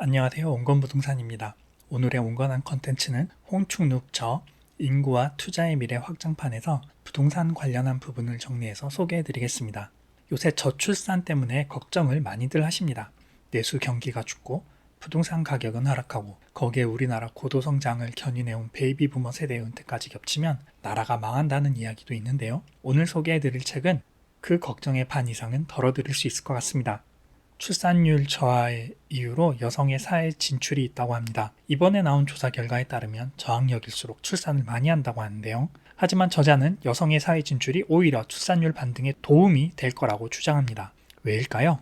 안녕하세요. 온건부동산입니다. 오늘의 온건한 컨텐츠는 홍충룩저 인구와 투자의 미래 확장판에서 부동산 관련한 부분을 정리해서 소개해 드리겠습니다. 요새 저출산 때문에 걱정을 많이들 하십니다. 내수 경기가 죽고 부동산 가격은 하락하고 거기에 우리나라 고도성장을 견인해온 베이비 부머 세대의 은퇴까지 겹치면 나라가 망한다는 이야기도 있는데요. 오늘 소개해 드릴 책은 그 걱정의 반 이상은 덜어드릴 수 있을 것 같습니다. 출산율 저하의 이유로 여성의 사회 진출이 있다고 합니다. 이번에 나온 조사 결과에 따르면 저학력일수록 출산을 많이 한다고 하는데요. 하지만 저자는 여성의 사회 진출이 오히려 출산율 반등에 도움이 될 거라고 주장합니다. 왜일까요?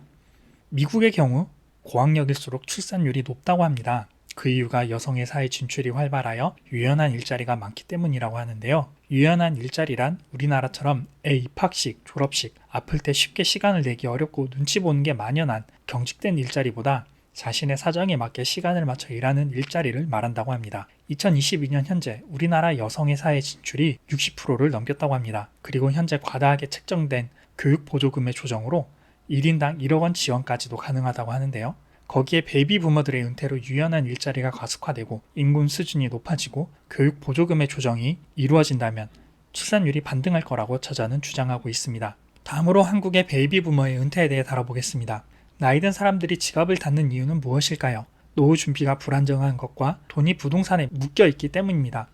미국의 경우 고학력일수록 출산율이 높다고 합니다. 그 이유가 여성의 사회 진출이 활발하여 유연한 일자리가 많기 때문이라고 하는데요. 유연한 일자리란 우리나라처럼 애 입학식, 졸업식, 아플 때 쉽게 시간을 내기 어렵고 눈치 보는 게 만연한 경직된 일자리보다 자신의 사정에 맞게 시간을 맞춰 일하는 일자리를 말한다고 합니다. 2022년 현재 우리나라 여성의 사회 진출이 60%를 넘겼다고 합니다. 그리고 현재 과다하게 책정된 교육 보조금의 조정으로 1인당 1억 원 지원까지도 가능하다고 하는데요. 거기에 베이비 부머들의 은퇴로 유연한 일자리가 가속화되고 인구 수준이 높아지고 교육 보조금의 조정이 이루어진다면 출산율이 반등할 거라고 저자는 주장하고 있습니다. 다음으로 한국의 베이비 부머의 은퇴에 대해 다뤄보겠습니다. 나이든 사람들이 지갑을 닫는 이유는 무엇일까요? 노후 준비가 불안정한 것과 돈이 부동산에 묶여 있기 때문입니다.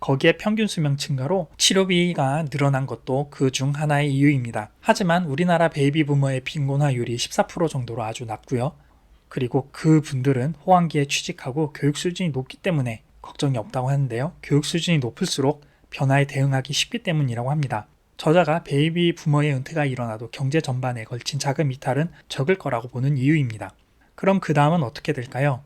거기에 평균 수명 증가로 치료비가 늘어난 것도 그 중 하나의 이유입니다. 하지만 우리나라 베이비 부머의 빈곤화율이 14% 정도로 아주 낮고요. 그리고 그 분들은 호황기에 취직하고 교육 수준이 높기 때문에 걱정이 없다고 하는데요. 교육 수준이 높을수록 변화에 대응하기 쉽기 때문이라고 합니다. 저자가 베이비 부머의 은퇴가 일어나도 경제 전반에 걸친 자금 이탈은 적을 거라고 보는 이유입니다. 그럼 그 다음은 어떻게 될까요?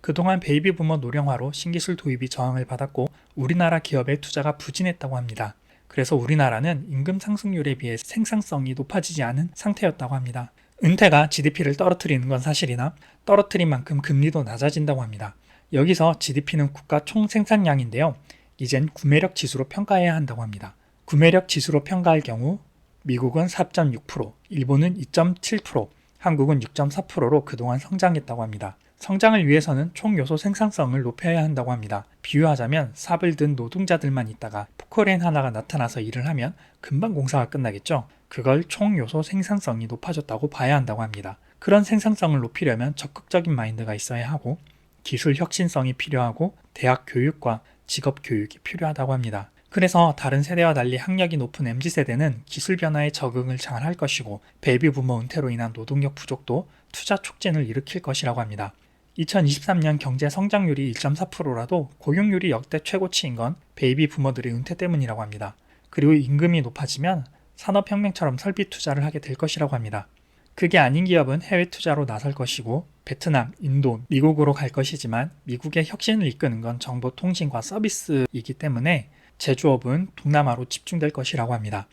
그동안 베이비 부머 노령화로 신기술 도입이 저항을 받았고 우리나라 기업의 투자가 부진했다고 합니다. 그래서 우리나라는 임금 상승률에 비해 생산성이 높아지지 않은 상태였다고 합니다. 은퇴가 GDP를 떨어뜨리는 건 사실이나 떨어뜨린 만큼 금리도 낮아진다고 합니다. 여기서 GDP는 국가 총 생산량인데요. 이젠 구매력 지수로 평가해야 한다고 합니다. 구매력 지수로 평가할 경우 미국은 4.6%, 일본은 2.7%, 한국은 6.4%로 그동안 성장했다고 합니다. 성장을 위해서는 총 요소 생산성을 높여야 한다고 합니다. 비유하자면 삽을 든 노동자들만 있다가 포크레인 하나가 나타나서 일을 하면 금방 공사가 끝나겠죠. 그걸 총 요소 생산성이 높아졌다고 봐야 한다고 합니다. 그런 생산성을 높이려면 적극적인 마인드가 있어야 하고 기술 혁신성이 필요하고 대학 교육과 직업 교육이 필요하다고 합니다. 그래서 다른 세대와 달리 학력이 높은 MZ세대는 기술 변화에 적응을 잘 할 것이고 베이비 부머 은퇴로 인한 노동력 부족도 투자 촉진을 일으킬 것이라고 합니다. 2023년 경제 성장률이 1.4%라도 고용률이 역대 최고치인 건 베이비 부머들의 은퇴 때문이라고 합니다. 그리고 임금이 높아지면 산업혁명처럼 설비 투자를 하게 될 것이라고 합니다. 그게 아닌 기업은 해외 투자로 나설 것이고 베트남, 인도, 미국으로 갈 것이지만 미국의 혁신을 이끄는 건 정보통신과 서비스이기 때문에 제조업은 동남아로 집중될 것이라고 합니다.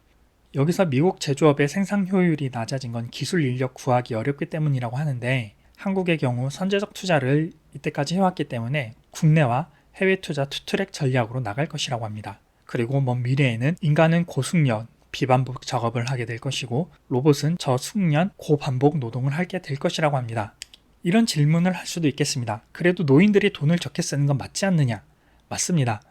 여기서 미국 제조업의 생산 효율이 낮아진 건 기술 인력 구하기 어렵기 때문이라고 하는데 한국의 경우 선제적 투자를 이때까지 해왔기 때문에 국내와 해외 투자 투트랙 전략으로 나갈 것이라고 합니다. 그리고 먼 미래에는 인간은 고숙련, 비반복 작업을 하게 될 것이고 로봇은 저숙련, 고반복 노동을 하게 될 것이라고 합니다. 이런 질문을 할 수도 있겠습니다. 그래도 노인들이 돈을 적게 쓰는 건 맞지 않느냐? 맞습니다.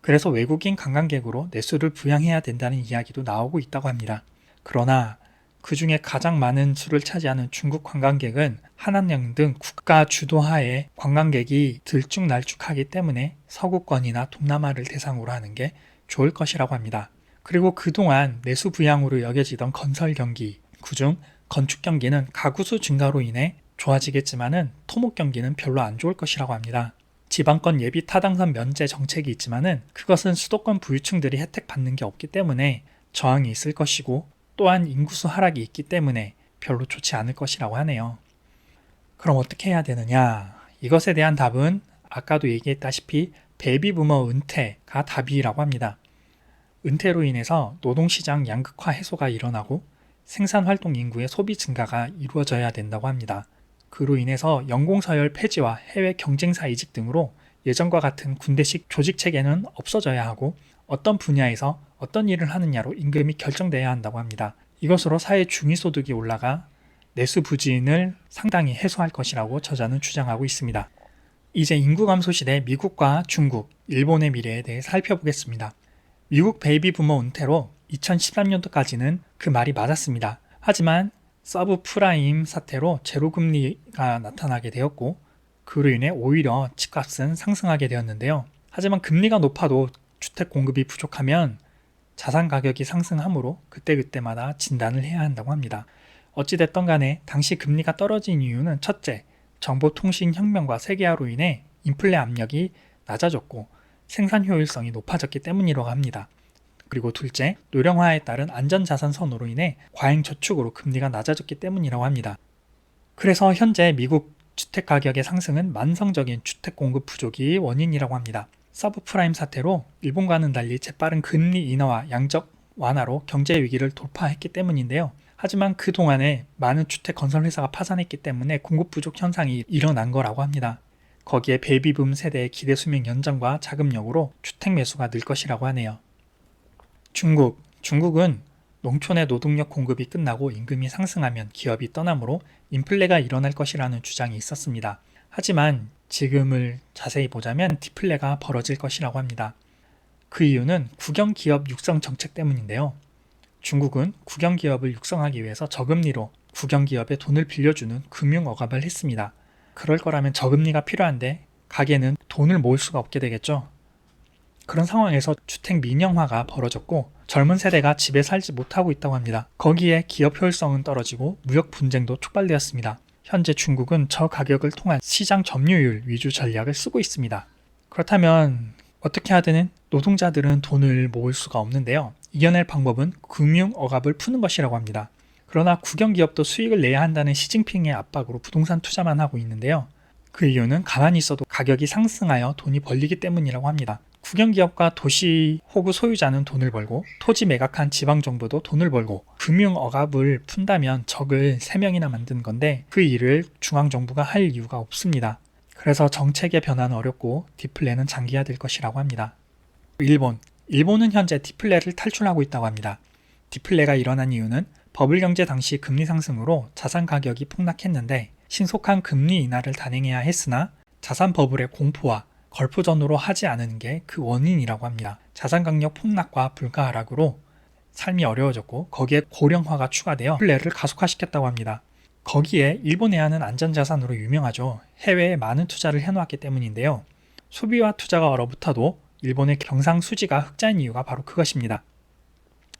그래서 외국인 관광객으로 내수를 부양해야 된다는 이야기도 나오고 있다고 합니다. 그러나 그 중에 가장 많은 수를 차지하는 중국 관광객은 한한령 등 국가 주도하에 관광객이 들쭉날쭉하기 때문에 서구권이나 동남아를 대상으로 하는 게 좋을 것이라고 합니다. 그리고 그동안 내수 부양으로 여겨지던 건설 경기, 그중 건축 경기는 가구수 증가로 인해 좋아지겠지만은 토목 경기는 별로 안 좋을 것이라고 합니다. 지방권 예비 타당선 면제 정책이 있지만은 그것은 수도권 부유층들이 혜택 받는 게 없기 때문에 저항이 있을 것이고 또한 인구수 하락이 있기 때문에 별로 좋지 않을 것이라고 하네요. 그럼 어떻게 해야 되느냐? 이것에 대한 답은 아까도 얘기했다시피 베이비 부머 은퇴가 답이라고 합니다. 은퇴로 인해서 노동시장 양극화 해소가 일어나고 생산 활동 인구의 소비 증가가 이루어져야 된다고 합니다. 그로 인해서 연공서열 폐지와 해외 경쟁사 이직 등으로 예전과 같은 군대식 조직 체계는 없어져야 하고 어떤 분야에서 어떤 일을 하느냐로 임금이 결정돼야 한다고 합니다. 이것으로 사회 중위소득이 올라가 내수 부진을 상당히 해소할 것이라고 저자는 주장하고 있습니다. 이제 인구 감소 시대 미국과 중국, 일본의 미래에 대해 살펴보겠습니다. 미국 베이비 부머 은퇴로 2013년도까지는 그 말이 맞았습니다. 하지만 서브 프라임 사태로 제로 금리가 나타나게 되었고 그로 인해 오히려 집값은 상승하게 되었는데요. 하지만 금리가 높아도 주택 공급이 부족하면 자산 가격이 상승하므로 그때그때마다 진단을 해야 한다고 합니다. 어찌됐던 간에 당시 금리가 떨어진 이유는 첫째, 정보통신혁명과 세계화로 인해 인플레 압력이 낮아졌고 생산 효율성이 높아졌기 때문이라고 합니다. 그리고 둘째, 노령화에 따른 안전자산 선호로 인해 과잉 저축으로 금리가 낮아졌기 때문이라고 합니다. 그래서 현재 미국 주택 가격의 상승은 만성적인 주택 공급 부족이 원인이라고 합니다. 서브프라임 사태로 일본과는 달리 재빠른 금리 인하와 양적 완화로 경제 위기를 돌파했기 때문인데요. 하지만 그 동안에 많은 주택 건설 회사가 파산했기 때문에 공급 부족 현상이 일어난 거라고 합니다. 거기에 베이비붐 세대의 기대 수명 연장과 자금력으로 주택 매수가 늘 것이라고 하네요. 중국, 중국은 농촌의 노동력 공급이 끝나고 임금이 상승하면 기업이 떠나므로 인플레가 일어날 것이라는 주장이 있었습니다. 하지만 지금을 자세히 보자면 디플레가 벌어질 것이라고 합니다. 그 이유는 국영 기업 육성 정책 때문인데요. 중국은 국영 기업을 육성하기 위해서 저금리로 국영 기업에 돈을 빌려주는 금융 억압을 했습니다. 그럴 거라면 저금리가 필요한데 가게는 돈을 모을 수가 없게 되겠죠. 그런 상황에서 주택 민영화가 벌어졌고 젊은 세대가 집에 살지 못하고 있다고 합니다. 거기에 기업 효율성은 떨어지고 무역 분쟁도 촉발되었습니다. 현재 중국은 저 가격을 통한 시장 점유율 위주 전략을 쓰고 있습니다. 그렇다면 어떻게 하든 노동자들은 돈을 모을 수가 없는데요. 이겨낼 방법은 금융 억압을 푸는 것이라고 합니다. 그러나 국영 기업도 수익을 내야 한다는 시진핑의 압박으로 부동산 투자만 하고 있는데요. 그 이유는 가만히 있어도 가격이 상승하여 돈이 벌리기 때문이라고 합니다. 국영 기업과 도시 호구 소유자는 돈을 벌고 토지 매각한 지방 정부도 돈을 벌고 금융 억압을 푼다면 적을 3명이나 만든 건데 그 일을 중앙 정부가 할 이유가 없습니다. 그래서 정책의 변화는 어렵고 디플레는 장기화될 것이라고 합니다. 일본. 일본은 현재 디플레를 탈출하고 있다고 합니다. 디플레가 일어난 이유는 버블 경제 당시 금리 상승으로 자산 가격이 폭락했는데 신속한 금리 인하를 단행해야 했으나 자산 버블의 공포와 걸프전으로 하지 않은 게 그 원인이라고 합니다. 자산 강력 폭락과 불가 하락으로 삶이 어려워졌고 거기에 고령화가 추가되어 플레를 가속화시켰다고 합니다. 거기에 일본 해안은 안전자산으로 유명하죠. 해외에 많은 투자를 해놓았기 때문인데요. 소비와 투자가 얼어붙어도 일본의 경상수지가 흑자인 이유가 바로 그것입니다.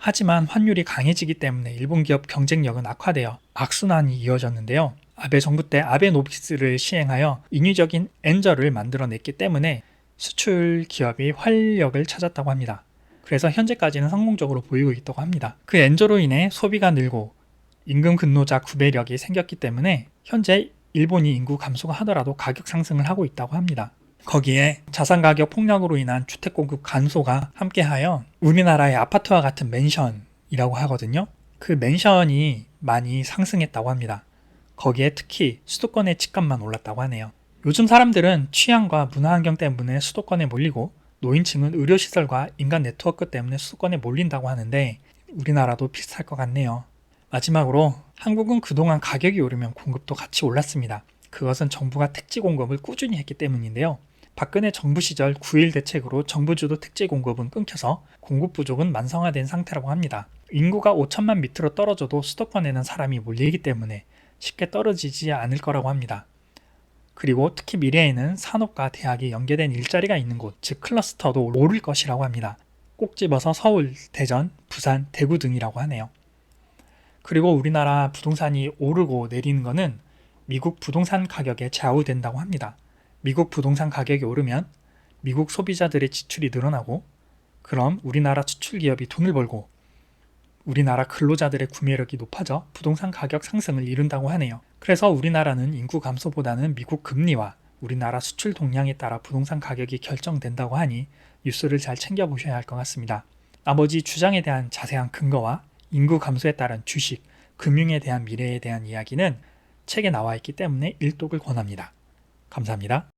하지만 환율이 강해지기 때문에 일본 기업 경쟁력은 악화되어 악순환이 이어졌는데요. 아베 정부 때 아베노비스를 시행하여 인위적인 엔저를 만들어냈기 때문에 수출 기업이 활력을 찾았다고 합니다. 그래서 현재까지는 성공적으로 보이고 있다고 합니다. 그 엔저로 인해 소비가 늘고 임금 근로자 구매력이 생겼기 때문에 현재 일본이 인구 감소가 하더라도 가격 상승을 하고 있다고 합니다. 거기에 자산 가격 폭락으로 인한 주택 공급 감소가 함께하여 우리나라의 아파트와 같은 맨션이라고 하거든요. 그 맨션이 많이 상승했다고 합니다. 거기에 특히 수도권의 집값만 올랐다고 하네요. 요즘 사람들은 취향과 문화 환경 때문에 수도권에 몰리고 노인층은 의료시설과 인간 네트워크 때문에 수도권에 몰린다고 하는데 우리나라도 비슷할 것 같네요. 마지막으로 한국은 그동안 가격이 오르면 공급도 같이 올랐습니다. 그것은 정부가 택지 공급을 꾸준히 했기 때문인데요. 박근혜 정부 시절 9일 대책으로 정부 주도 택지 공급은 끊겨서 공급 부족은 만성화된 상태라고 합니다. 인구가 5천만 밑으로 떨어져도 수도권에는 사람이 몰리기 때문에 쉽게 떨어지지 않을 거라고 합니다. 그리고 특히 미래에는 산업과 대학이 연계된 일자리가 있는 곳, 즉 클러스터도 오를 것이라고 합니다. 꼭 집어서 서울, 대전, 부산, 대구 등이라고 하네요. 그리고 우리나라 부동산이 오르고 내리는 것은 미국 부동산 가격에 좌우된다고 합니다. 미국 부동산 가격이 오르면 미국 소비자들의 지출이 늘어나고 그럼 우리나라 수출 기업이 돈을 벌고 우리나라 근로자들의 구매력이 높아져 부동산 가격 상승을 이룬다고 하네요. 그래서 우리나라는 인구 감소보다는 미국 금리와 우리나라 수출 동향에 따라 부동산 가격이 결정된다고 하니 뉴스를 잘 챙겨보셔야 할 것 같습니다. 나머지 주장에 대한 자세한 근거와 인구 감소에 따른 주식, 금융에 대한 미래에 대한 이야기는 책에 나와 있기 때문에 일독을 권합니다. 감사합니다.